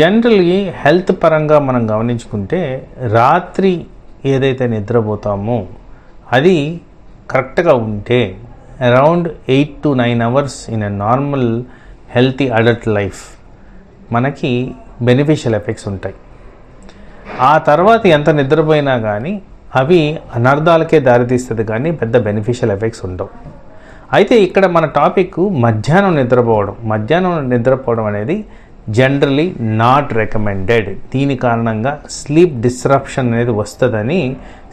జనరల్గా హెల్త్ పరంగా మనం గమనించుకుంటే రాత్రి ఏదైతే నిద్రపోతామో అది కరెక్ట్గా ఉంటే around eight to nine hours in a normal healthy adult life మనకి బెనిఫిషియల్ ఎఫెక్ట్స్ ఉంటాయి. ఆ తర్వాత ఎంత నిద్రపోయినా కానీ అవి అనర్థాలకే దారితీస్తుంది కానీ పెద్ద బెనిఫిషియల్ ఎఫెక్ట్స్ ఉండవు. అయితే ఇక్కడ మన టాపిక్ మధ్యాహ్నం నిద్రపోవడం. మధ్యాహ్నం నిద్రపోవడం అనేది జనరలీ నాట్ రికమెండెడ్ దీని కారణంగా స్లీప్ డిస్రప్షన్ అనేది వస్తుందని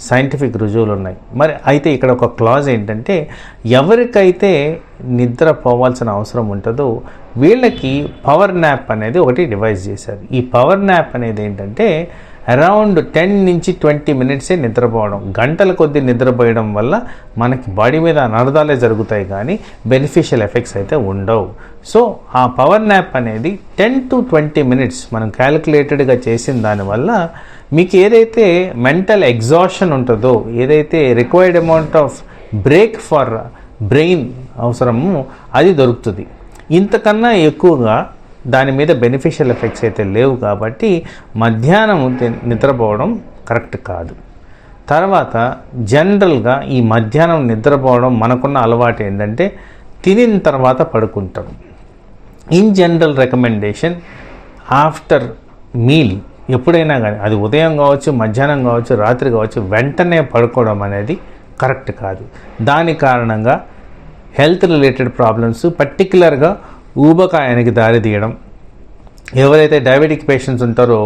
సైంటిఫిక్ రుజువులు ఉన్నాయి. మరి అయితే ఇక్కడ ఒక క్లాజ్ ఏంటంటే ఎవరికైతే నిద్ర పోవాల్సిన అవసరం ఉంటుందో వీళ్ళకి పవర్ న్యాప్ అనేది ఒకటి డివైస్ చేశారు. ఈ పవర్ న్యాప్ అనేది ఏంటంటే అరౌండ్ టెన్ నుంచి ట్వంటీ మినిట్సే నిద్రపోవడం. గంటల కొద్ది నిద్రపోయడం వల్ల మనకి బాడీ మీద అనర్థాలే జరుగుతాయి కానీ బెనిఫిషియల్ ఎఫెక్ట్స్ అయితే ఉండవు. సో ఆ పవర్ న్యాప్ అనేది టెన్ టు ట్వంటీ మినిట్స్ మనం క్యాలిక్యులేటెడ్గా చేసిన దానివల్ల మీకు ఏదైతే మెంటల్ ఎగ్జాషన్ ఉంటుందో ఏదైతే required amount of break for brain అవసరమో అది దొరుకుతుంది. ఇంతకన్నా ఎక్కువగా దాని మీద బెనిఫిషియల్ ఎఫెక్ట్స్ అయితే లేవు కాబట్టి మధ్యాహ్నం నిద్రపోవడం కరెక్ట్ కాదు. తర్వాత జనరల్గా ఈ మధ్యాహ్నం నిద్రపోవడం మనకున్న అలవాటు ఏంటంటే తినిన తర్వాత పడుకుంటాం. In general recommendation after meal ఎప్పుడైనా కానీ అది ఉదయం కావచ్చు మధ్యాహ్నం కావచ్చు రాత్రి కావచ్చు వెంటనే పడుకోవడం అనేది కరెక్ట్ కాదు. దాని కారణంగా హెల్త్ రిలేటెడ్ ప్రాబ్లమ్స్ పర్టికులర్గా ఊబకాయానికి దారి తీయడం. ఎవరైతే డయాబెటిక్ పేషెంట్స్ ఉంటారో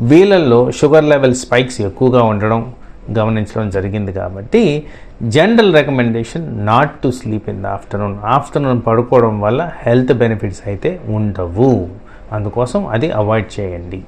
వీళ్ళల్లో షుగర్ లెవెల్ స్పైక్స్ ఎక్కువగా ఉండడం గమనించడం జరిగింది కాబట్టి general recommendation not to sleep in the afternoon afternoon పడుకోవడం వల్ల హెల్త్ బెనిఫిట్స్ అయితే ఉండవు. అందుకోసం అది అవాయిడ్ చేయండి.